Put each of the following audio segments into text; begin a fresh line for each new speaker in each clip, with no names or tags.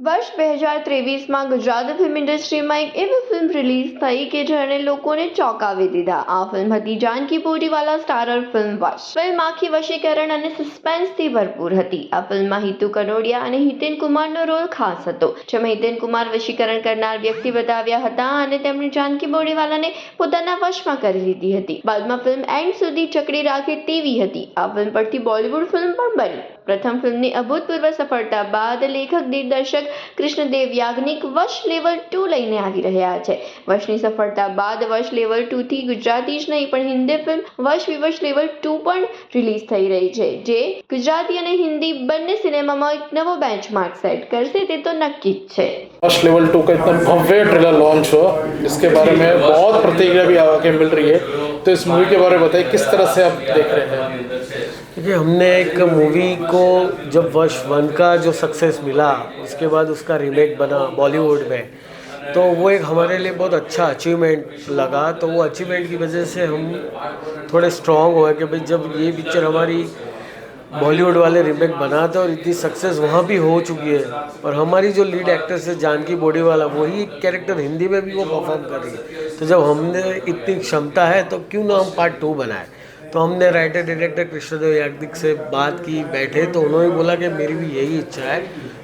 વર્ષ બે હજાર ત્રેવીસમાં ગુજરાત ફિલ્મ ઇન્ડસ્ટ્રીમાં એક એવી ફિલ્મ રિલીઝ થઈ કે જેણે લોકોને ચોંકાવી દીધા. આ ફિલ્મ હતી Janki Bodiwala starrer film Vash film આખી વશીકરણ અને સસ્પેન્સથી ભરપૂર હતી. આ ફિલ્મમાં હિતુ કનોડિયા અને હિતેન કુમારનો રોલ ખાસ હતો, જેમાં હિતેન કુમાર વશીકરણ કરનાર વ્યક્તિ બતાવ્યા હતા અને તેમણે જાનકી બોરીવાલાને પોતાના વશમાં કરી લીધી હતી. બાદમાં ફિલ્મ એન્ડ સુધી ચકડી રાખે તેવી હતી. આ ફિલ્મ પરથી બોલિવૂડ ફિલ્મ પણ બની. પ્રથમ ફિલ્મની અભૂતપૂર્વ સફળતા બાદ લેખક દિગ્દર્શક કૃષ્ણદેવ યાજ્ઞિક વશ લેવલ ટુ લઈને આવી રહ્યા છે વશની સફળતા બાદ વશ લેવલ ટુ થી ગુજરાતી જ નહીં પણ Hindi film Vash Vivash level two પણ રિલીઝ થઈ રહી છે જે ગુજરાતી અને હિન્દી બંને સિનેમામાં એક નવો બેન્ચમાર્ક સેટ કરશે તે તો નક્કી જ છે
फर्स्ट लेवल टू का इतना भव्य ट्रेलर लॉन्च हुआ जिसके बारे में बहुत प्रतिक्रिया भी आगे मिल रही है तो इस मूवी के बारे में बताइए किस तरह से आप देख रहे हैं
देखिए हमने एक मूवी को जब वर्ष वन का जो सक्सेस मिला, उसके बाद उसका रीमेक बना बॉलीवुड में तो वो एक हमारे लिए बहुत अच्छा अचीवमेंट लगा। तो वो अचीवमेंट की वजह से हम थोड़े स्ट्रांग हुए कि भाई जब ये पिक्चर हमारी बॉलीवुड वाले रीमेक बनाते और इतनी सक्सेस वहाँ भी हो चुकी है, और हमारी जो लीड एक्ट्रेस है, जानकी बॉडी वाला, वही कैरेक्टर हिंदी में भी वो परफॉर्म कर रही है। तो जब हमने इतनी क्षमता है तो क्यों ना हम पार्ट टू बनाए? तो हमने राइटर डायरेक्टर कृष्णदेव याज्ञिक से बात की बैठे तो उन्होंने बोला कि मेरी भी यही इच्छा है।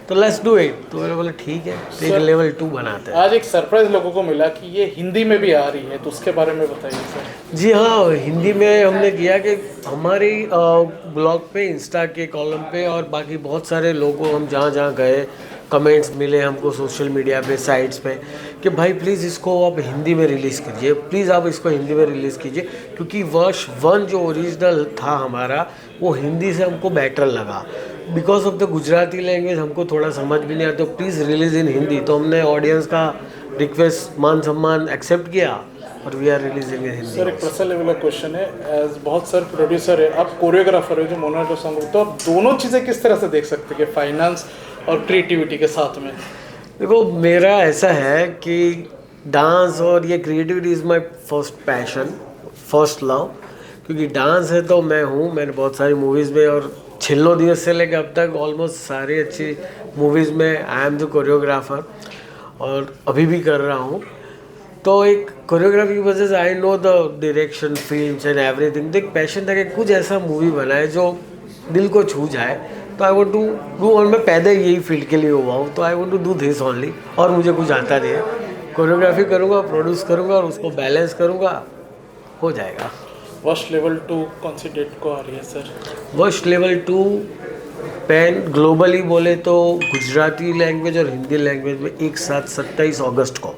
तो लेट्स डू इट तो मैंने बोला ठीक है तो एक लेवल टू बनाते हैं.
आज एक सरप्राइज़ लोगों को मिला कि ये हिंदी में भी आ रही है तो उसके बारे में बताइए सर
जी हाँ हिंदी में हमने किया कि हमारी ब्लॉग पे इंस्टा के कॉलम पे और बाकी बहुत सारे लोगों हम जहाँ जहाँ गए कमेंट्स मिले हमको सोशल मीडिया पे साइट्स पे, कि भाई प्लीज़ इसको आप हिंदी में रिलीज़ कीजिए। प्लीज़ आप इसको हिंदी में रिलीज़ कीजिए, क्योंकि वर्ष वन जो ओरिजिनल था हमारा, वो हिंदी से हमको बेटर लगा। Because of the Gujarati language हमको थोड़ा समझ भी नहीं आता। Please release in Hindi. तो हमने ऑडियंस का रिक्वेस्ट मान सम्मान एक्सेप्ट किया। और we are releasing in
sir एक पर्सनल लेवल का क्वेश्चन है. एज बहुत सर प्रोड्यूसर है आप कोरियोग्राफर हो जो मोनाटो सॉन्ग तो आप दोनों चीज़ें किस तरह से देख सकते हैं फाइनेंस और क्रिएटिविटी के साथ में?
देखो मेरा ऐसा है कि डांस और ये creativity is my first passion first love क्योंकि डांस है तो मैं हूँ मैंने बहुत सारी मूवीज़ में और छिल्लो दिवस से लेकर अब तक ऑलमोस्ट सारी अच्छी मूवीज़ में आई एम द कोरियोग्राफर और अभी भी कर रहा हूँ। तो एक कोरियोग्राफी की वजह से I know the direction film and everything तो एक पैशन था कि कुछ ऐसा मूवी बनाए जो दिल को छू जाए। तो आई वॉन्ट टू डू और मैं पैदा ही यही फ़ील्ड के लिए हुआ हूँ। तो I want to do this only और मुझे कुछ आता नहीं है। कोरियोग्राफी करूँगा प्रोड्यूस करूँगा और उसको बैलेंस करूँगा हो जाएगा।
वर्ष लेवल टू कौन सी डेट को आ रही है sir
worst level two pan globally बोले तो गुजराती लैंग्वेज और हिंदी लैंग्वेज में एक साथ सत्ताईस अगस्त को।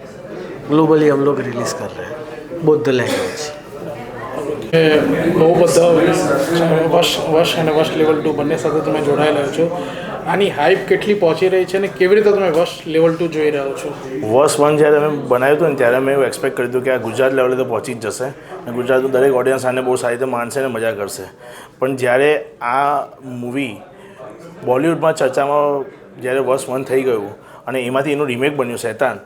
ग्लोबली हम लोग रिलीज़ कर रहे हैं बोथ द लैंग्वेज
એ બહુ બધા વર્ષ વર્ષ અને વર્ષ લેવલ ટુ બંને સાથે તમે જોડાયેલા છો આની હાઈપ કેટલી પહોંચી રહી છે અને કેવી રીતે તમે વર્ષ લેવલ ટુ જોઈ રહ્યો છો
વર્ષ વન જ્યારે અમે બનાવ્યું હતું ને ત્યારે મેં એવું એક્સપેક્ટ કર્યું હતું કે આ ગુજરાત લેવલે તો પહોંચી જ જશે અને ગુજરાતનું દરેક ઓડિયન્સ આને બહુ સારી રીતે માણશે અને મજા કરશે પણ જ્યારે આ મૂવી બોલિવૂડમાં ચર્ચામાં જ્યારે વર્ષ વન થઈ ગયું અને એમાંથી એનું રિમેક બન્યું શેતાન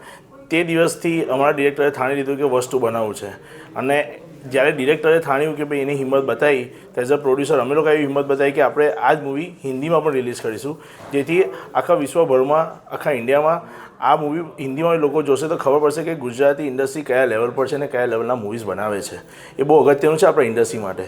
તે દિવસથી અમારા ડિરેક્ટરે થાણી લીધું કે વસ્તુ બનાવવું છે. અને જ્યારે ડિરેક્ટરે થાણ્યું કે ભાઈ એની હિંમત બતાવી તો એઝ અ પ્રોડ્યુસર અમે લોકો એવી હિંમત બતાવી કે આપણે આ જ મૂવી હિન્દીમાં પણ રિલીઝ કરીશું. જેથી આખા વિશ્વભરમાં, આખા ઇન્ડિયામાં આ મૂવી હિન્દીમાં લોકો જોશે તો ખબર પડશે કે ગુજરાતી ઇન્ડસ્ટ્રી કયા લેવલ પર છે અને કયા લેવલના મૂવીઝ બનાવે છે. એ બહુ અગત્યનું છે આપણા ઇન્ડસ્ટ્રી માટે.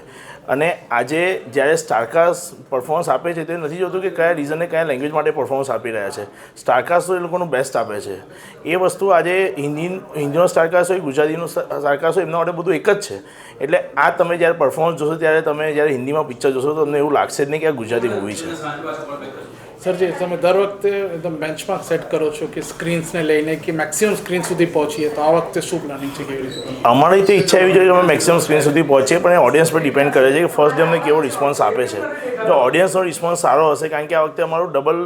અને આજે જ્યારે સ્ટારકાસ્ટ પરફોર્મન્સ આપે છે, તે નથી જોતું કે કયા રીઝને કયા લેંગ્વેજ માટે પરફોર્મન્સ આપી રહ્યા છે. સ્ટારકાસ્ટ તો એ લોકોનું બેસ્ટ આપે છે. એ વસ્તુ આજે હિન્દી, હિન્દીનો સ્ટારકાસ્ટ હોય, ગુજરાતીનો સ્ટારકાસ્ટ હોય, એમના માટે બધું એક જ છે. એટલે આ તમે જ્યારે પરફોર્મન્સ જોશો, ત્યારે તમે જ્યારે હિન્દીમાં પિક્ચર જોશો તો તમને એવું લાગશે જ નહીં કે આ ગુજરાતી મૂવી છે.
સરજી તમે દર વખતે એકદમ બેન્ચમાર્ક સેટ કરો છો કે સ્ક્રીન્સને લઈને કે મેક્સિમમ સ્ક્રીન સુધી પહોંચીએ, તો આ વખતે શું પ્લાનિંગ છે
અમારી તો ઈચ્છા એવી છે કે અમે મેક્સિમમ સ્ક્રીન સુધી પહોંચીએ, પણ એ ઓડિયન્સ પર ડિપેન્ડ કરે છે કે ફર્સ્ટ ડે અમને કેવો રિસ્પોન્સ આપે છે. તો ઓડિયન્સનો રિસ્પોન્સ સારો હશે, કારણ કે આ વખતે અમારું ડબલ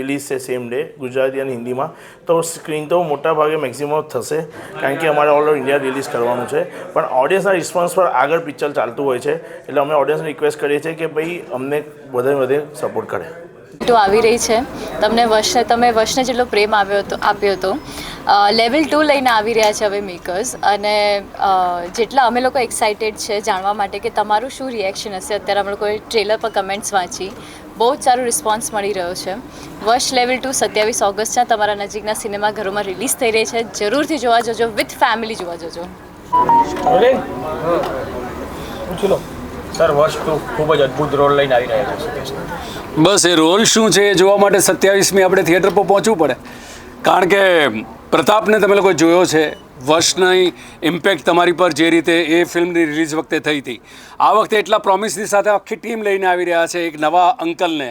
રિલીઝ છે સેમ ડે ગુજરાતી અને હિન્દીમાં, તો સ્ક્રીન તો મોટા ભાગે મેક્સિમમ થશે, કારણ કે અમારે ઓલ ઓવર ઇન્ડિયા રિલીઝ કરવાનું છે. પણ ઓડિયન્સના રિસ્પોન્સ પર આગળ પિક્ચર ચાલતું હોય છે, એટલે અમે ઓડિયન્સને રિક્વેસ્ટ કરીએ છીએ કે ભાઈ અમને વધારે વધે સપોર્ટ કરે.
ટુ આવી રહી છે. તમને વર્ષને તમે વર્ષને જેટલો પ્રેમ આવ્યો હતો આપ્યો હતો લેવલ ટુ લઈને આવી રહ્યા છે હવે મેકર્સ અને જેટલા અમે લોકો એક્સાઇટેડ છે જાણવા માટે કે તમારું શું રિએક્શન હશે. અત્યારે અમે લોકોએ ટ્રેલર પર કમેન્ટ્સ વાંચી. બહુ જ સારો રિસ્પોન્સ મળી રહ્યો છે. વર્ષ લેવલ ટુ સત્યાવીસ ઓગસ્ટના તમારા નજીકના સિનેમાઘરોમાં રિલીઝ થઈ રહી છે. જરૂરથી જોવા જજો. વિથ ફેમિલી જોવા જજો.
સર વર્ષ ખૂબ જ અદ્ભુત રોલ લઈને આવી રહ્યા છે
બસ એ રોલ શું છે એ જોવા માટે સત્યાવીસમી આપણે થિયેટર પર પહોંચવું પડે. કારણ કે પ્રતાપને તમે લોકો જોયો છે વર્ષની ઇમ્પેક્ટ તમારી પર જે રીતે એ ફિલ્મની રિલીઝ વખતે થઈ હતી. આ વખતે એટલા પ્રોમિસની સાથે આખી ટીમ લઈને આવી રહ્યા છે એક નવા અંકલને.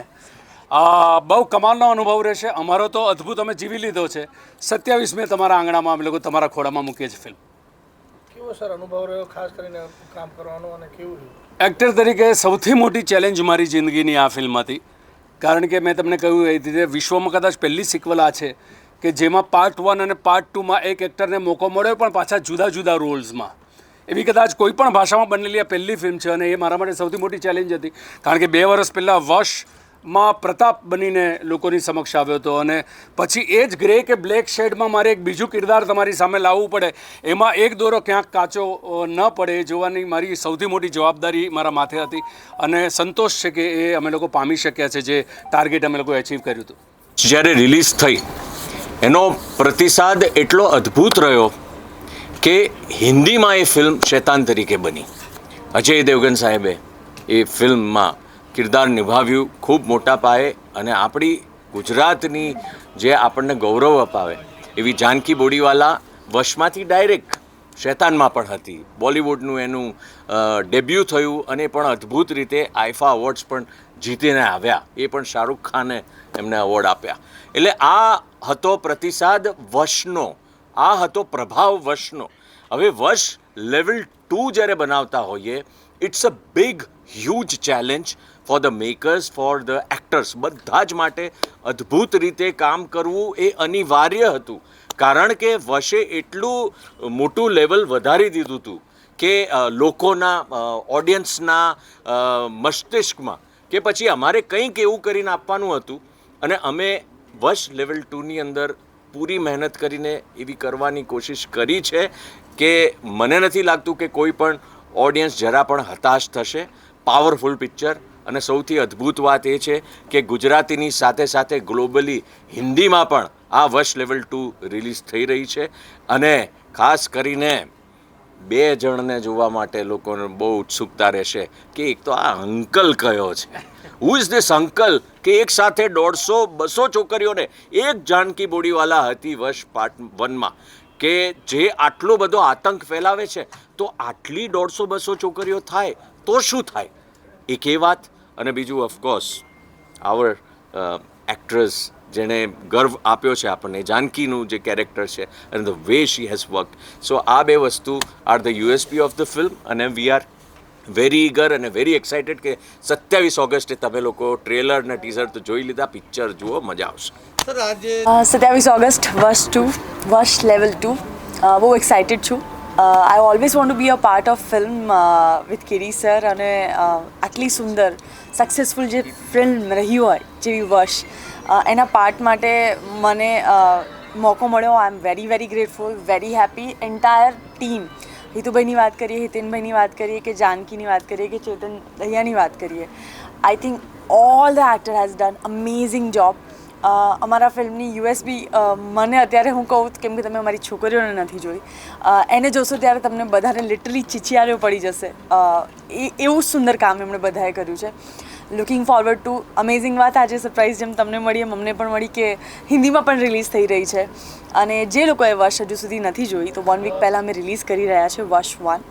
આ બહુ કમાલનો અનુભવ રહેશે. અમારો તો અદ્ભુત અમે જીવી લીધો છે. સત્યાવીસમી તમારા આંગણામાં અમે લોકો તમારા ખોળામાં મૂકીએ છીએ ફિલ્મ
કેવો સર અનુભવ રહ્યો ખાસ કરીને કામ કરવાનો અને કેવું રહ્યું?
એક્ટર તરીકે સૌથી મોટી ચેલેન્જ મારી જિંદગીની આ ફિલ્મ હતી. કારણ કે મેં તમને કહ્યું એ રીતે વિશ્વમાં કદાચ પહેલી સિક્વલ આ છે કે જેમાં પાર્ટ વન અને પાર્ટ ટુમાં એક એક્ટરને મોકો મળ્યો પણ પાછા જુદા જુદા રોલ્સમાં એવી કદાચ કોઈ પણ ભાષામાં બનેલી આ પહેલી ફિલ્મ છે અને એ મારા માટે સૌથી મોટી ચેલેન્જ હતી. કારણ કે બે વર્ષ પહેલાં વશમાં પ્રતાપ બનીને લોકોની સમક્ષ આવ્યો હતો અને પછી એ જ ગ્રે કે બ્લેક શેડમાં મારે એક બીજું કિરદાર તમારી સામે લાવવું પડે. એમાં એક દોરો ક્યાંક કાચો ન પડે એ જોવાની મારી સૌથી મોટી જવાબદારી મારા માથે હતી અને સંતોષ છે કે એ અમે લોકો પામી શક્યા છે જે ટાર્ગેટ અમે લોકો એચીવ કર્યું હતું.
જ્યારે રિલીઝ થઈ, એનો પ્રતિસાદ એટલો અદ્ભુત રહ્યો કે હિન્દીમાં એ ફિલ્મ શેતાન તરીકે બની. અજય દેવગન સાહેબે એ ફિલ્મમાં કિરદાર નિભાવ્યું, ખૂબ મોટા પાયે અને આપણી ગુજરાતની જે આપણને ગૌરવ અપાવે, એવી જાનકી બોડીવાલા વશમાંથી ડાયરેક્ટ શેતાનમાં પણ હતી. બોલિવૂડનું એનું ડેબ્યુ થયું અને પણ અદ્ભુત રીતે આઈફા અવોર્ડ્સ પણ જીતીને આવ્યા. એ પણ શાહરૂખ ખાને એમને અવોર્ડ આપ્યા. એટલે આ હતો પ્રતિસાદ વશનો. આ હતો પ્રભાવ વશનો. હવે વશ લેવલ ટુ જ્યારે બનાવતા હોઈએ, it's a big, huge challenge. For the makers for the actors બધા જ માટે અદ્ભુત રીતે કામ કરવું એ અનિવાર્ય હતું. કારણ કે વશે એટલું મોટું લેવલ વધારી દીધું હતું કે લોકોના ઓડિયન્સના મસ્તિષ્કમાં કે પછી અમારે કંઈક એવું કરીને આપવાનું હતું અને અમે વશ લેવલ ટુની અંદર પૂરી મહેનત કરીને એવી કરવાની કોશિશ કરી છે કે મને નથી લાગતું કે કોઈ પણ ઓડિયન્સ જરા પણ હતાશ થશે. પાવરફુલ પિક્ચર અને સૌથી અદ્ભુત વાત એ છે કે ગુજરાતીની સાથે સાથે ગ્લોબલી હિન્દીમાં પણ આ વશ લેવલ ટુ રિલીઝ થઈ રહી છે. અને ખાસ કરીને બે જણને જોવા માટે લોકોને બહુ ઉત્સુકતા રહેશે કે એક તો આ અંકલ કયો છે? Who is this uncle? કે એક સાથે દોઢસો, બસો છોકરીઓને એક જાનકી બોડીવાલા હતી વર્ષ પાર્ટ વનમાં કે જે આટલો બધો આતંક ફેલાવે છે, તો આટલી દોઢસો, બસો છોકરીઓ થાય તો શું થાય? એક એ વાત. અને બીજું ઓફકોર્સ આવર એક્ટ્રેસ જેણે ગર્વ આપ્યો છે આપણને જાનકીનું જે કેરેક્ટર છે અને the way she has work so આ બે વસ્તુ are the USP of the film અને વી આર વેરી ઈગર અને વેરી એક્સાઇટેડ કે સત્યાવીસ ઓગસ્ટે તમે લોકો ટ્રેલર અને ટીઝર તો જોઈ લીધા પિક્ચર જુઓ મજા આવશે.
સત્યાવીસ ઓગસ્ટ વર્ષ ટુ વર્ષ લેવલ ટુ બહુ એક્સાઇટેડ છું. I always want to be a part of film with Kiri sir અને આટલી સુંદર સક્સેસફુલ જે ફિલ્મ રહી હોય જેવી વર્ષ એના પાર્ટ માટે મને મોકો મળ્યો I am very very grateful very happy entire team હિતુભાઈની વાત કરીએ હિતેનભાઈની વાત કરીએ કે જાનકીની વાત કરીએ કે ચેતન દહિયાની વાત કરીએ I think all the actor has done amazing job અમારા ફિલ્મની યુએસબી મને અત્યારે હું કહું કેમ કે તમે અમારી છોકરીઓને નથી જોઈ. એને જોશો ત્યારે તમને બધાને લિટરલી ચીચિયારીઓ પડી જશે. એ, એવું સુંદર કામ એમણે બધાએ કર્યું છે. લુકિંગ ફોરવર્ડ ટુ અમેઝિંગ વાત આજે સરપ્રાઇઝ જેમ તમને મળી, એમ અમને પણ મળી કે હિન્દીમાં પણ રિલીઝ થઈ રહી છે. અને જે લોકોએ વર્ષ હજુ સુધી નથી જોઈ, તો વન વીક પહેલાં અમે રિલીઝ કરી રહ્યા છે વર્ષ વન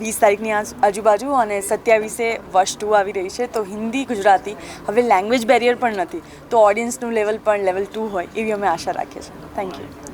વીસ તારીખની આજુબાજુ અને સત્યાવીસે વર્ષ ટુ આવી રહી છે, તો હિન્દી, ગુજરાતી હવે લેંગ્વેજ બેરિયર પણ નથી, તો ઓડિયન્સનું લેવલ પણ લેવલ ટુ હોય, એવી અમે આશા રાખીએ છીએ. Thank you